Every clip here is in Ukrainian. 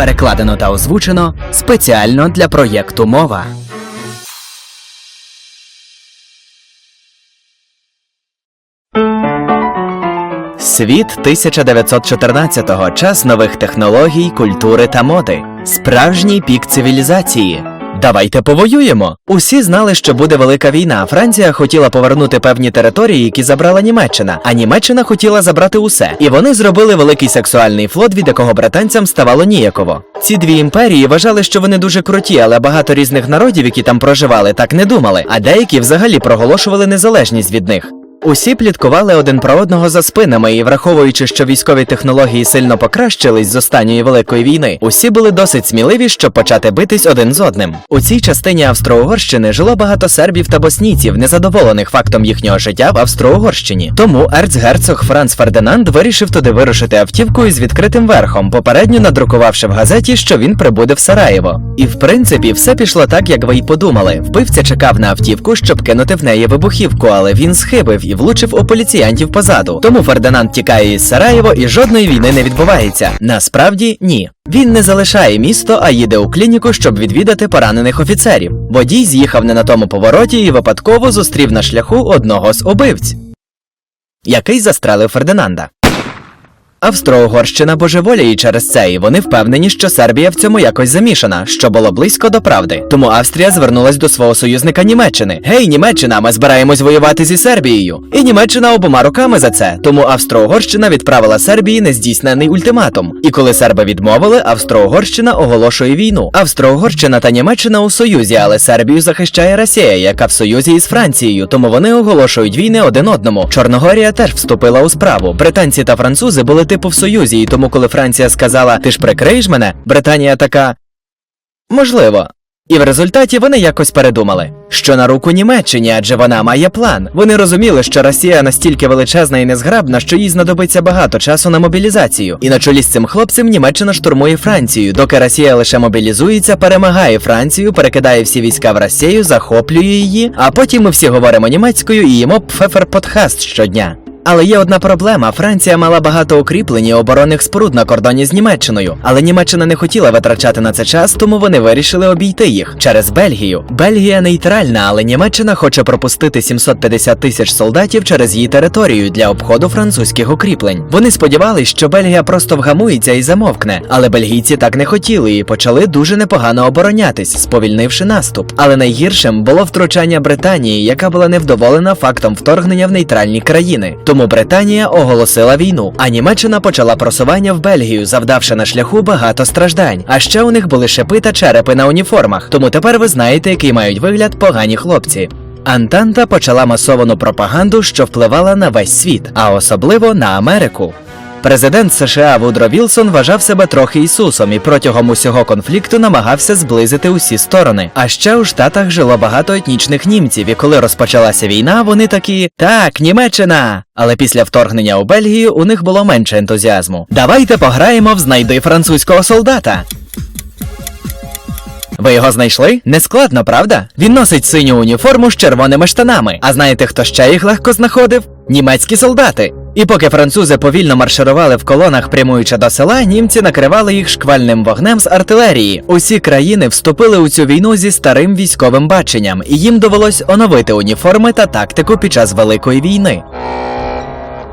Перекладено та озвучено спеціально для проєкту Мова. Світ 1914-го. Час нових технологій, культури та моди. Справжній пік цивілізації. Давайте повоюємо. Усі знали, що буде велика війна. Франція хотіла повернути певні території, які забрала Німеччина, а Німеччина хотіла забрати усе. І вони зробили великий сексуальний флот, від якого британцям ставало ніяково. Ці дві імперії вважали, що вони дуже круті, але багато різних народів, які там проживали, так не думали. А деякі взагалі проголошували незалежність від них. Усі пліткували один про одного за спинами, і враховуючи, що військові технології сильно покращились з останньої великої війни, усі були досить сміливі, щоб почати битись один з одним. У цій частині Австро-Угорщини жило багато сербів та боснійців, незадоволених фактом їхнього життя в Австро-Угорщині. Тому ерцгерцог Франц Фердинанд вирішив туди вирушити автівкою з відкритим верхом, попередньо надрукувавши в газеті, що він прибуде в Сараєво. І в принципі, все пішло так, як ви й подумали. Вбивця чекав на автівку, щоб кинути в неї вибухівку, але він схибив і влучив у поліціянтів позаду. Тому Фердинанд тікає із Сараєво і жодної війни не відбувається. Насправді ні. Він не залишає місто, а їде у клініку, щоб відвідати поранених офіцерів. Водій з'їхав не на тому повороті і випадково зустрів на шляху одного з убивць, який застрелив Фердинанда. Австро-Угорщина божеволіє через це, і вони впевнені, що Сербія в цьому якось замішана, що було близько до правди. Тому Австрія звернулась до свого союзника Німеччини. Гей, Німеччина, ми збираємось воювати зі Сербією. І Німеччина обома руками за це. Тому Австро-Угорщина відправила Сербії нездійснений ультиматум. І коли серби відмовили, Австро-Угорщина оголошує війну. Австро-Угорщина та Німеччина у союзі, але Сербію захищає Росія, яка в союзі із Францією. Тому вони оголошують війни один одному. Чорногорія теж вступила у справу. Британці та французи були типу в союзі, і тому, коли Франція сказала Ти ж прикриєш мене, Британія така можливо. І в результаті вони якось передумали, що на руку Німеччині, адже вона має план. Вони розуміли, що Росія настільки величезна і незграбна, що їй знадобиться багато часу на мобілізацію. І на чолі з цим хлопцем Німеччина штурмує Францію, доки Росія лише мобілізується, перемагає Францію, перекидає всі війська в Росію, захоплює її, а потім ми всі говоримо німецькою і їмо пфефер-подкаст щодня. Але є одна проблема: Франція мала багато укріплень і оборонних споруд на кордоні з Німеччиною. Але Німеччина не хотіла витрачати на це час, тому вони вирішили обійти їх через Бельгію. Бельгія нейтральна, але Німеччина хоче пропустити 750 тисяч солдатів через її територію для обходу французьких укріплень. Вони сподівались, що Бельгія просто вгамується і замовкне, але бельгійці так не хотіли і почали дуже непогано оборонятись, сповільнивши наступ. Але найгіршим було втручання Британії, яка була невдоволена фактом вторгнення в нейтральні країни. Тому Британія оголосила війну, а Німеччина почала просування в Бельгію, завдавши на шляху багато страждань. А ще у них були шипи та черепи на уніформах. Тому тепер ви знаєте, який мають вигляд погані хлопці. Антанта почала масовану пропаганду, що впливала на весь світ, а особливо на Америку. Президент США Вудро Вілсон вважав себе трохи Ісусом і протягом усього конфлікту намагався зблизити усі сторони. А ще у Штатах жило багато етнічних німців, і коли розпочалася війна, вони такі так, Німеччина. Але після вторгнення у Бельгію у них було менше ентузіазму. Давайте пограємо в знайди французького солдата. Ви його знайшли? Нескладно, правда? Він носить синю уніформу з червоними штанами. А знаєте, хто ще їх легко знаходив? Німецькі солдати. І поки французи повільно марширували в колонах, прямуючи до села, німці накривали їх шквальним вогнем з артилерії. Усі країни вступили у цю війну зі старим військовим баченням, і їм довелось оновити уніформи та тактику під час Великої війни.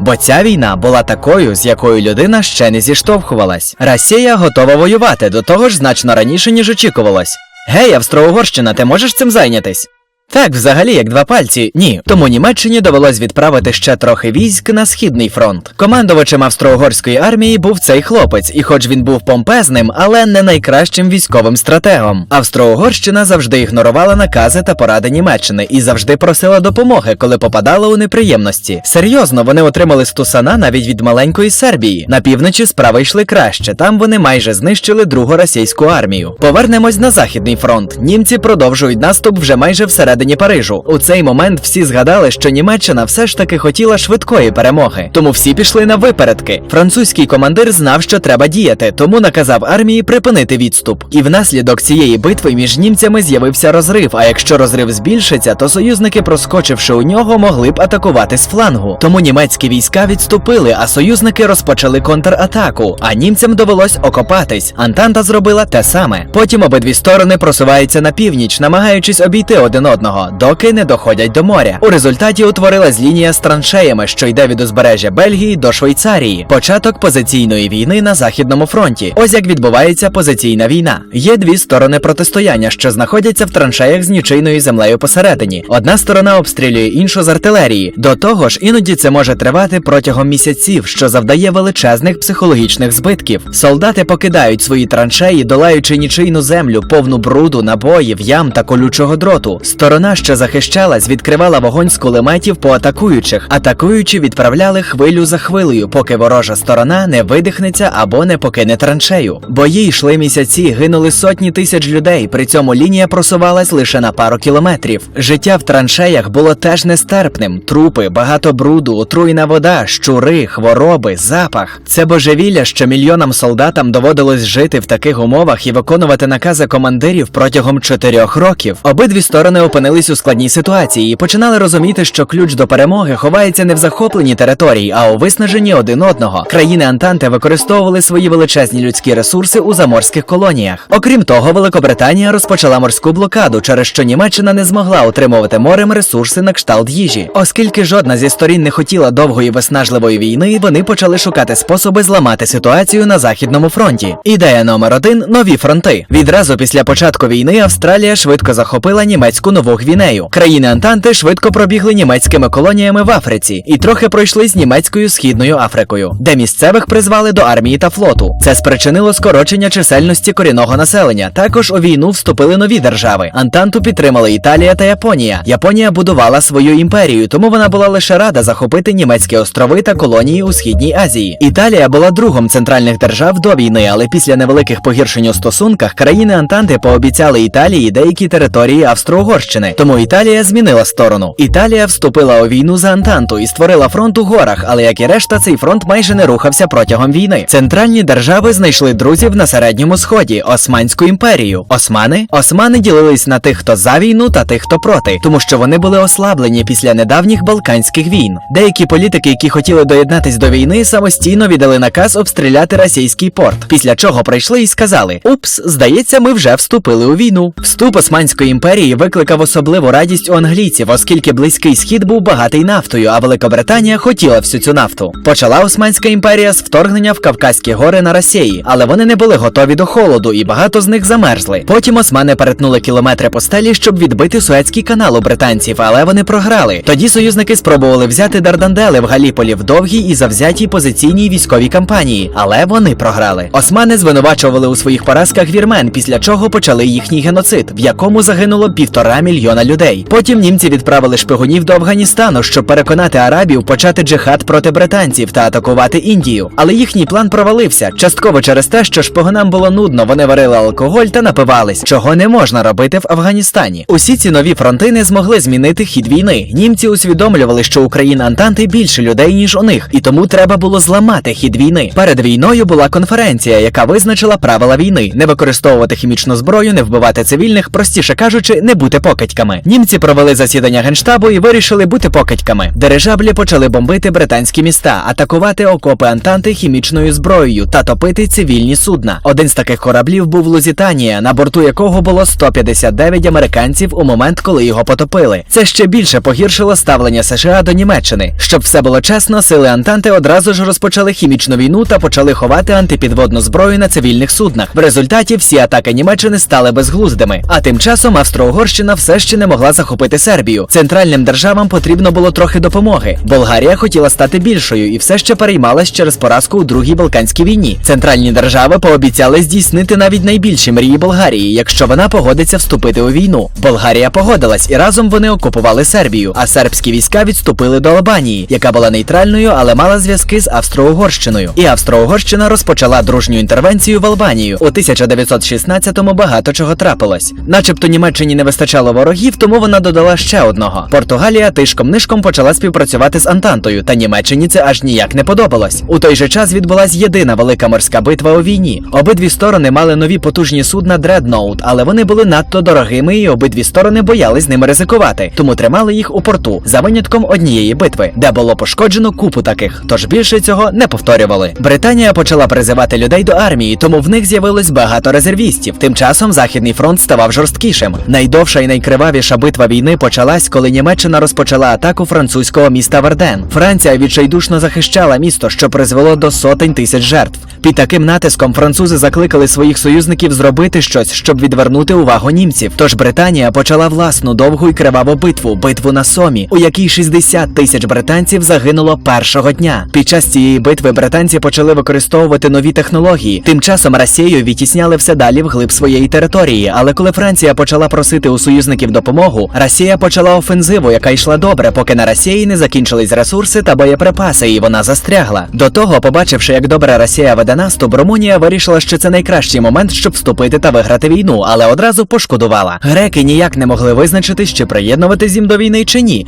Бо ця війна була такою, з якою людина ще не зіштовхувалась. Росія готова воювати до того ж значно раніше, ніж очікувалось. Гей, Австро-Угорщина, ти можеш цим зайнятись? Так, взагалі, як два пальці, ні. Тому Німеччині довелось відправити ще трохи військ на східний фронт. Командувачем австро-угорської армії був цей хлопець, і хоч він був помпезним, але не найкращим військовим стратегом. Австро-Угорщина завжди ігнорувала накази та поради Німеччини і завжди просила допомоги, коли попадала у неприємності. Серйозно, вони отримали стусана навіть від маленької Сербії. На півночі справи йшли краще. Там вони майже знищили другу російську армію. Повернемось на західний фронт. Німці продовжують наступ вже майже всередині всередині Парижу. У цей момент всі згадали, що Німеччина все ж таки хотіла швидкої перемоги, тому всі пішли на випередки. Французький командир знав, що треба діяти, тому наказав армії припинити відступ. І внаслідок цієї битви між німцями з'явився розрив. А якщо розрив збільшиться, то союзники, проскочивши у нього, могли б атакувати з флангу. Тому німецькі війська відступили, а союзники розпочали контратаку. А німцям довелось окопатись. Антанта зробила те саме. Потім обидві сторони просуваються на північ, намагаючись обійти один одного, доки не доходять до моря. У результаті утворилась лінія з траншеями, що йде від узбережжя Бельгії до Швейцарії. Початок позиційної війни на західному фронті. Ось як відбувається позиційна війна. Є дві сторони протистояння, що знаходяться в траншеях з нічийною землею посередині. Одна сторона обстрілює іншу з артилерії. До того ж, іноді це може тривати протягом місяців, що завдає величезних психологічних збитків. Солдати покидають свої траншеї, долаючи нічийну землю, повну бруду, набоїв, ям та колючого дроту. Сторона, що захищалась, відкривала вогонь з кулеметів по атакуючих. Атакуючі відправляли хвилю за хвилею, поки ворожа сторона не видихнеться або не покине траншею. Бої йшли місяці, гинули сотні тисяч людей. При цьому лінія просувалась лише на пару кілометрів. Життя в траншеях було теж нестерпним: трупи, багато бруду, отруєна вода, щури, хвороби, запах. Це божевілля, що мільйонам солдатам доводилось жити в таких умовах і виконувати накази командирів протягом чотирьох років. Обидві сторони опинились у складній ситуації і починали розуміти, що ключ до перемоги ховається не в захопленні територій, а у виснаженні один одного. Країни Антанти використовували свої величезні людські ресурси у заморських колоніях. Окрім того, Великобританія розпочала морську блокаду, через що Німеччина не змогла отримувати морем ресурси на кшталт їжі. Оскільки жодна зі сторін не хотіла довгої виснажливої війни, вони почали шукати способи зламати ситуацію на західному фронті. Ідея номер один нові фронти. Відразу після початку війни Австралія швидко захопила німецьку нову Гвінею. Країни Антанти швидко пробігли німецькими колоніями в Африці і трохи пройшли з німецькою східною Африкою, де місцевих призвали до армії та флоту. Це спричинило скорочення чисельності корінного населення. Також у війну вступили нові держави. Антанту підтримали Італія та Японія. Японія будувала свою імперію, тому вона була лише рада захопити німецькі острови та колонії у східній Азії. Італія була другом центральних держав до війни, але після невеликих погіршень у стосунках країни Антанти пообіцяли Італії деякі території Австро-Угорщини. Тому Італія змінила сторону. Італія вступила у війну за Антанту і створила фронт у горах, але як і решта, цей фронт майже не рухався протягом війни. Центральні держави знайшли друзів на середньому сході Османську імперію. Османи Османи ділились на тих, хто за війну, та тих, хто проти, тому що вони були ослаблені після недавніх балканських війн. Деякі політики, які хотіли доєднатись до війни, самостійно віддали наказ обстріляти російський порт. Після чого прийшли і сказали: Упс, здається, ми вже вступили у війну. Вступ Османської імперії викликав особливу радість у англійців, оскільки близький схід був багатий нафтою, а Великобританія хотіла всю цю нафту. Почала Османська імперія з вторгнення в Кавказькі гори на Росії, але вони не були готові до холоду, і багато з них замерзли. Потім османи перетнули кілометри по стелі, щоб відбити Суецький канал у британців, але вони програли. Тоді союзники спробували взяти Дардандели в Галіполі в довгій і завзятій позиційній військовій кампанії, але вони програли. Османи звинувачували у своїх поразках вірмен, після чого почали їхній геноцид, в якому загинуло півтора мільйона людей. Потім німці відправили шпигунів до Афганістану, щоб переконати арабів почати джихад проти британців та атакувати Індію. Але їхній план провалився частково через те, що шпигунам було нудно, вони варили алкоголь та напивались, чого не можна робити в Афганістані. Усі ці нові фронти не змогли змінити хід війни. Німці усвідомлювали, що у країн Антанти більше людей ніж у них, і тому треба було зламати хід війни. Перед війною була конференція, яка визначила правила війни: не використовувати хімічну зброю, не вбивати цивільних, простіше кажучи, не бути покидьками. Німці провели засідання генштабу і вирішили бути покидьками. Дирижаблі почали бомбити британські міста, атакувати окопи Антанти хімічною зброєю та топити цивільні судна. Один з таких кораблів був Лузітанія, на борту якого було 159 американців у момент, коли його потопили. Це ще більше погіршило ставлення США до Німеччини. Щоб все було чесно, сили Антанти одразу ж розпочали хімічну війну та почали ховати антипідводну зброю на цивільних суднах. В результаті всі атаки Німеччини стали безглуздими. А тим часом Австро-Угорщина все ще не могла захопити Сербію. Центральним державам потрібно було трохи допомоги. Болгарія хотіла стати більшою і все ще переймалась через поразку у другій Балканській війні. Центральні держави пообіцяли здійснити навіть найбільші мрії Болгарії, якщо вона погодиться вступити у війну. Болгарія погодилась, і разом вони окупували Сербію, а сербські війська відступили до Албанії, яка була нейтральною, але мала зв'язки з Австро-Угорщиною. І Австро-Угорщина розпочала дружню інтервенцію в Албанію. У 1916-му багато чого трапилось. Начебто Німеччині не вистачало ворогів. Ворогів, тому вона додала ще одного. Португалія тишком-нишком почала співпрацювати з Антантою, та Німеччині це аж ніяк не подобалось. У той же час відбулась єдина велика морська битва у війні. Обидві сторони мали нові потужні судна Дредноут, але вони були надто дорогими, і обидві сторони боялись ними ризикувати, тому тримали їх у порту за винятком однієї битви, де було пошкоджено купу таких. Тож більше цього не повторювали. Британія почала призивати людей до армії, тому в них з'явилось багато резервістів. Тим часом західний фронт ставав жорсткішим. Найдовша і найкривавіша битва війни почалась, коли Німеччина розпочала атаку французького міста Верден. Франція відчайдушно захищала місто, що призвело до сотень тисяч жертв. Під таким натиском французи закликали своїх союзників зробити щось, щоб відвернути увагу німців. Тож Британія почала власну довгу і криваву битву битву на Сомі, у якій 60 тисяч британців загинуло першого дня. Під час цієї битви британці почали використовувати нові технології. Тим часом Росію відтісняли все далі вглиб своєї території. Але коли Франція почала просити у союзників допомогу, Росія почала офензиву, яка йшла добре, поки на Росії не закінчились ресурси та боєприпаси, і вона застрягла. До того, побачивши, як добре Росія веде наступ, Румунія вирішила, що це найкращий момент, щоб вступити та виграти війну, але одразу пошкодувала. Греки ніяк не могли визначити, чи приєднуватись їм до війни чи ні.